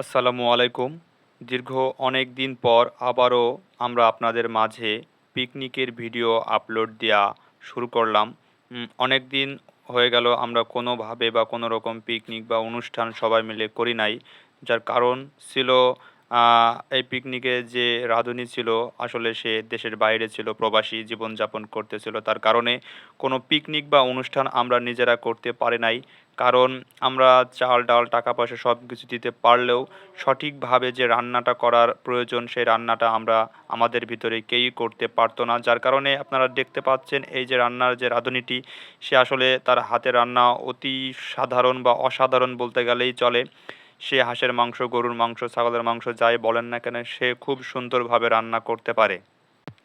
আসসালামু আলাইকুম। দীর্ঘ অনেক দিন পর আবারও আমরা আপনাদের মাঝে পিকনিকের ভিডিও আপলোড দেওয়া শুরু করলাম। অনেক দিন হয়ে গেল, আমরা কোনোভাবে বা কোনো রকম পিকনিক বা অনুষ্ঠান সবাই মিলে করি নাই। যার কারণ ছিল এই পিকনিকে যে রাঁধুনি ছিল, আসলে সে দেশের বাইরে ছিল, প্রবাসী জীবনযাপন করতেছিল। তার কারণে কোনো পিকনিক বা অনুষ্ঠান আমরা নিজেরা করতে পারি নাই। কারণ আমরা চাল, ডাল, টাকা পয়সা সব কিছু দিতে পারলেও সঠিকভাবে যে রান্নাটা করার প্রয়োজন, সেই রান্নাটা আমরা আমাদের ভিতরে কেউই করতে পারতো না। যার কারণে আপনারা দেখতে পাচ্ছেন, এই যে রান্নার যে রাঁধুনিটি, সে আসলে তার হাতে রান্না অতি সাধারণ বা অসাধারণ বলতে গেলেই চলে। সে হাঁসের মাংস, গরুর মাংস, ছাগলের মাংস যাই বলেন না কেন, সে খুব সুন্দরভাবে রান্না করতে পারে।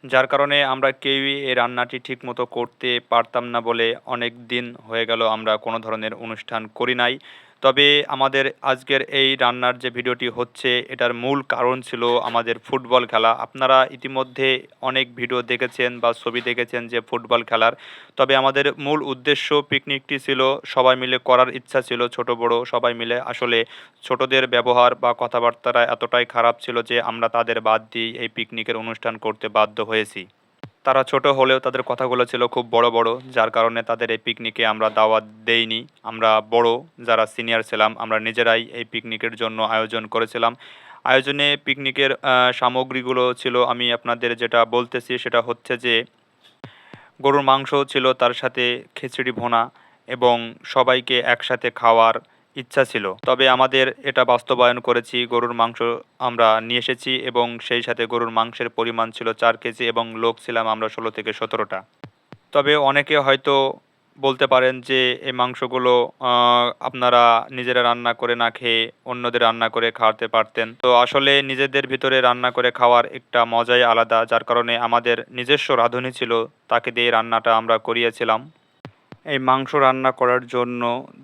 যার কারণে আমরা কেউই এই রান্নাটি ঠিকমতো করতে পারতাম না বলে অনেক দিন হয়ে গেল আমরা কোনো ধরনের অনুষ্ঠান করি নাই। তবে আমাদের আজকের এই রান্নার যে ভিডিওটি হচ্ছে, এটার মূল কারণ ছিল আমাদের ফুটবল খেলা। আপনারা ইতিমধ্যে অনেক ভিডিও দেখেছেন বা ছবি দেখেছেন যে ফুটবল খেলার। তবে আমাদের মূল উদ্দেশ্য পিকনিকটি ছিল, সবাই মিলে করার ইচ্ছা ছিল ছোট, বড়, সবাই মিলে। আসলে ছোটদের ব্যবহার বা কথাবার্তারা এতটাই খারাপ ছিল যে আমরা তাদের বাদ দিয়ে এই পিকনিকের অনুষ্ঠান করতে বাধ্য হয়েছি। তারা ছোট হলেও তাদের কথাগুলো ছিল খুব বড় বড়, যার কারণে তাদের এই পিকনিকে আমরা দাওয়াত দেইনি। আমরা বড়, যারা সিনিয়র ছিলাম, আমরা নিজেরাই এই পিকনিকের জন্য আয়োজন করেছিলাম। আয়োজনে পিকনিকের সামগ্রীগুলো ছিল, আমি আপনাদের যেটা বলতেছি সেটা হচ্ছে যে, গরুর মাংস ছিল তার সাথে খিচুড়ি ভোনা এবং সবাইকে একসাথে খাওয়ার ইচ্ছা ছিল। তবে আমাদের এটা বাস্তবায়ন করেছি, গরুর মাংস আমরা নিয়ে এসেছি এবং সেই সাথে গরুর মাংসের পরিমাণ ছিল চার কেজি এবং লোক ছিলাম আমরা ষোলো থেকে সতেরোটা। তবে অনেকে হয়তো বলতে পারেন যে, এই মাংসগুলো আপনারা নিজেরা রান্না করে না খেয়ে অন্যদের রান্না করে খাওয়াতে পারতেন। তো আসলে নিজেদের ভিতরে রান্না করে খাওয়ার একটা মজাই আলাদা, যার কারণে আমাদের নিজস্ব রাঁধুনি ছিল, তাকে দিয়ে রান্নাটা আমরা করিয়েছিলাম। এই মাংস রান্না করার জন্য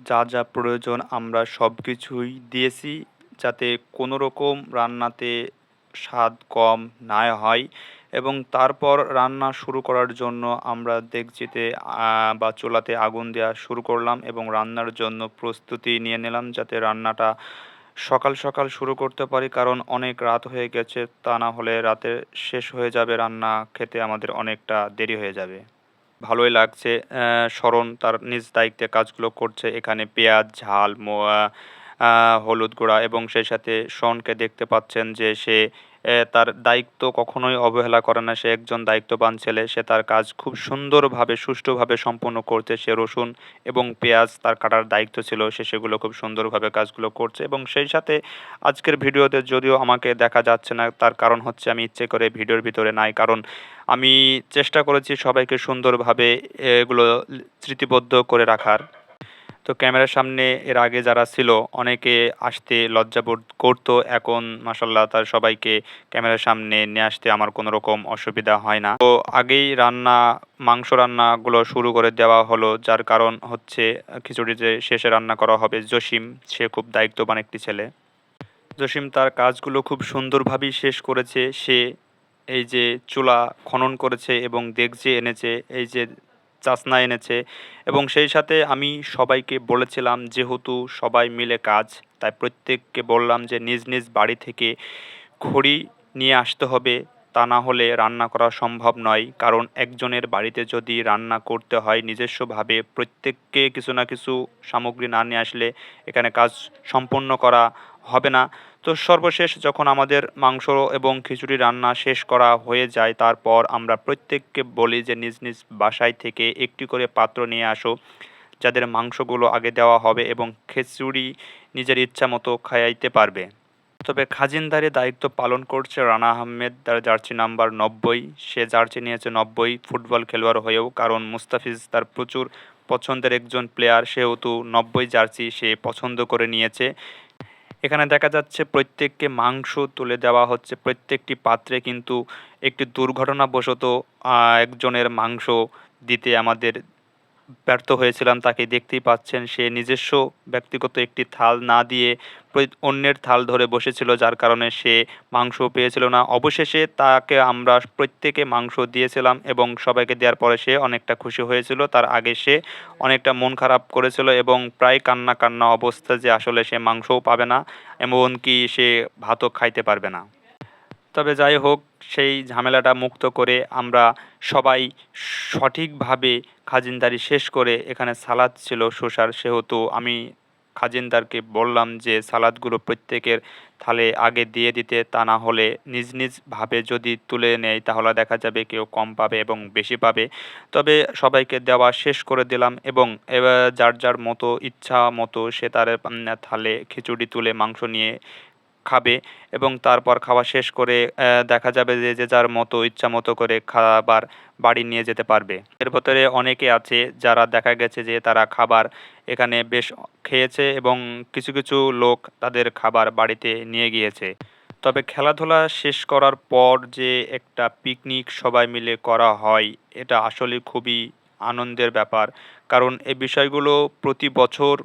যা যা প্রয়োজন আমরা সব কিছুই দিয়েছি যাতে কোনো রকম রান্নাতে স্বাদ কম না হয় এবং তারপর রান্না শুরু করার জন্য আমরা দেখছিতে বা চুলাতে আগুন দেওয়া শুরু করলাম এবং রান্নার জন্য প্রস্তুতি নিয়ে নিলাম যাতে রান্নাটা সকাল সকাল শুরু করতে পারি। কারণ অনেক রাত হয়ে গেছে, তা না হলে রাতে শেষ হয়ে যাবে রান্না, খেতে আমাদের অনেকটা দেরি হয়ে যাবে। ভালোই লাগছে। শরণ তার নিজ দায়িত্বে কাজগুলো করছে। এখানে পেঁয়াজ, ঝাল হলুদ গুঁড়া এবং সেই সাথে শনকে দেখতে পাচ্ছেন যে সে তার দায়িত্ব কখনোই অবহেলা করে না। সে একজন দায়িত্ববান ছেলে। সে তার কাজ খুব সুন্দরভাবে, সুষ্ঠুভাবে সম্পন্ন করতে সে রসুন এবং পেঁয়াজ তার কাটার দায়িত্ব ছিল। সে সেগুলো খুব সুন্দরভাবে কাজগুলো করছে এবং সেই সাথে আজকের ভিডিওতে যদিও আমাকে দেখা যাচ্ছে না, তার কারণ হচ্ছে আমি ইচ্ছে করে ভিডিওর ভিতরে নাই। কারণ আমি চেষ্টা করেছি সবাইকে সুন্দরভাবে এগুলো স্মৃতিবদ্ধ করে রাখার। তো ক্যামেরার সামনে এর আগে যারা ছিল, অনেকে আসতে লজ্জাবোধ করতো। এখন মাসাল্লাহ তার সবাইকে ক্যামেরার সামনে নিয়ে আসতে আমার কোনো রকম অসুবিধা হয় না। তো আগেই রান্না, মাংস রান্নাগুলো শুরু করে দেওয়া হলো, যার কারণ হচ্ছে খিচুড়ি যে শেষে রান্না করা হবে জসিম। সে খুব দায়িত্ববান একটি ছেলে। জসিম তার কাজগুলো খুব সুন্দরভাবেই শেষ করেছে। সে এই যে চুলা খনন করেছে এবং দেগচে এনেছে, এই যে চাসনা এনেছে এবং সেই সাথে আমি সবাইকে বলেছিলাম, যেহেতু সবাই মিলে কাজ, তাই প্রত্যেককে বললাম যে নিজ নিজ বাড়ি থেকে খড়ি নিয়ে আসতে হবে। তা না হলে রান্না করা সম্ভব নয়। কারণ একজনের বাড়িতে যদি রান্না করতে হয় নিজস্বভাবে, প্রত্যেককে কিছু না কিছু সামগ্রী না নিয়ে আসলে এখানে কাজ সম্পন্ন করা হবে না। তো সর্বশেষ যখন আমাদের মাংস এবং খিচুড়ি রান্না শেষ করা হয়ে যায়, তারপর আমরা প্রত্যেককে বলি যে নিজ নিজ বাসায় থেকে একটি করে পাত্র নিয়ে আসো, যাদের মাংসগুলো আগে দেওয়া হবে এবং খিচুড়ি নিজের ইচ্ছা মতো খাইতে পারবে। তবে খাজিনদারি দায়িত্ব পালন করছে রানা আহমেদ, তার জার্সি নাম্বার নব্বই। সে জার্সি নিয়েছে নব্বই, ফুটবল খেলোয়াড় হয়েও, কারণ মুস্তাফিজ তার প্রচুর পছন্দের একজন প্লেয়ার। সেহেতু নব্বই জার্সি সে পছন্দ করে নিয়েছে। এখানে দেখা যাচ্ছে প্রত্যেককে মাংস তুলে দেওয়া হচ্ছে। প্রত্যেকটি পাত্রে কিন্তু একটি দুর্ঘটনাবশত একজনের মাংস দিতে আমাদের ব্যর্থ হয়েছিলাম, তাকে দেখতেই পাচ্ছেন সে নিজস্ব ব্যক্তিগত একটি থাল না দিয়ে অন্যের থাল ধরে বসেছিল, যার কারণে সে মাংস পেয়েছিল না। অবশেষে তাকে আমরা প্রত্যেকে মাংস দিয়েছিলাম এবং সবাইকে দেওয়ার পরে সে অনেকটা খুশি হয়েছিল। তার আগে সে অনেকটা মন খারাপ করেছিল এবং প্রায় কান্না কান্না অবস্থা যে আসলে সে মাংসও পাবে না, এমনকি সে ভাতও খাইতে পারবে না। তবে যাই হোক, সেই ঝামেলাটা মুক্ত করে আমরা সবাই সঠিকভাবে খাজিনদারি শেষ করে এখানে সালাদ ছিল শসার। সেহেতু আমি খাজিনদারকে বললাম যে, সালাদগুলো প্রত্যেকের থালে আগে দিয়ে দিতে, তা না হলে নিজ নিজভাবে যদি তুলে নেয়, তাহলে দেখা যাবে কেউ কম পাবে এবং বেশি পাবে। তবে সবাইকে দেওয়া শেষ করে দিলাম এবং এবার যার যার মতো ইচ্ছা মতো সে তার থালে খিচুড়ি তুলে মাংস নিয়ে খাবে এবং তারপর খাওয়া শেষ করে দেখা যাবে যে যে যার মতো, ইচ্ছা মতো করে খাবার বাড়ি নিয়ে যেতে পারবে। এর ভেতরে অনেকে আছে যারা দেখা গেছে যে, তারা খাবার এখানে বেশ খেয়েছে এবং কিছু কিছু লোক তাদের খাবার বাড়িতে নিয়ে গিয়েছে। তবে খেলাধুলা শেষ করার পর যে একটা পিকনিক সবাই মিলে করা হয়, এটা আসলে খুবই আনন্দের ব্যাপার। কারণ এই বিষয়গুলো প্রতি বছর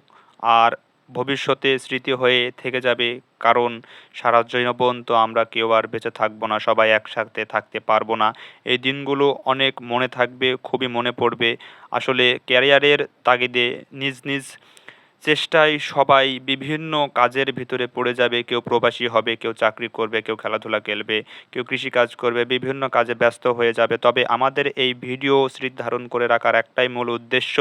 আর ভবিষ্যতে স্মৃতি হয়ে থেকে যাবে, কারণ সারা জৈনবন তো আমরা কেউ আর বেঁচে থাকব না, সবাই একসাথে থাকতে পারব না। এই দিনগুলো অনেক মনে থাকবে, খুবই মনে পড়বে। আসলে ক্যারিয়ারের তাগিদে নিজ নিজ চেষ্টায় সবাই বিভিন্ন কাজের ভিতরে পড়ে যাবে, কেউ প্রবাসী হবে, কেউ চাকরি করবে, কেউ খেলাধুলা খেলবে, কেউ কৃষিকাজ করবে, বিভিন্ন কাজে ব্যস্ত হয়ে যাবে। তবে আমাদের এই ভিডিও স্মৃতি ধারণ করে রাখার একটাই মূল উদ্দেশ্য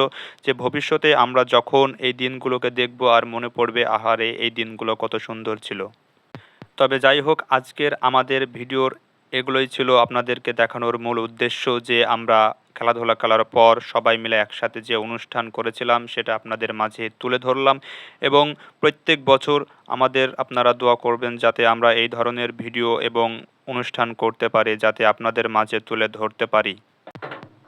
যে ভবিষ্যতে আমরা যখন এই দিনগুলোকে দেখব আর মনে পড়বে, আহারে, এই দিনগুলো কত সুন্দর ছিল। তবে যাই হোক, আজকের আমাদের ভিডিওর এগুলোই ছিল আপনাদেরকে দেখানোর মূল উদ্দেশ্য যে আমরা খেলাধুলা খেলার পর সবাই মিলে একসাথে যে অনুষ্ঠান করেছিলাম সেটা আপনাদের মাঝে তুলে ধরলাম এবং প্রত্যেক বছর আমাদের আপনারা দোয়া করবেন যাতে আমরা এই ধরনের ভিডিও এবং অনুষ্ঠান করতে পারি, যাতে আপনাদের মাঝে তুলে ধরতে পারি।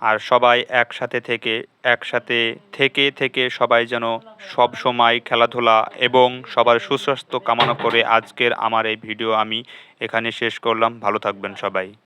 আর সবাই একসাথে থেকে একসাথে থেকে থেকে সবাই যেন সব সময় খেলাধুলা এবং সবার সুস্বাস্থ্য কামনা করে আজকের আমার এই ভিডিও আমি এখানে শেষ করলাম। ভালো থাকবেন সবাই।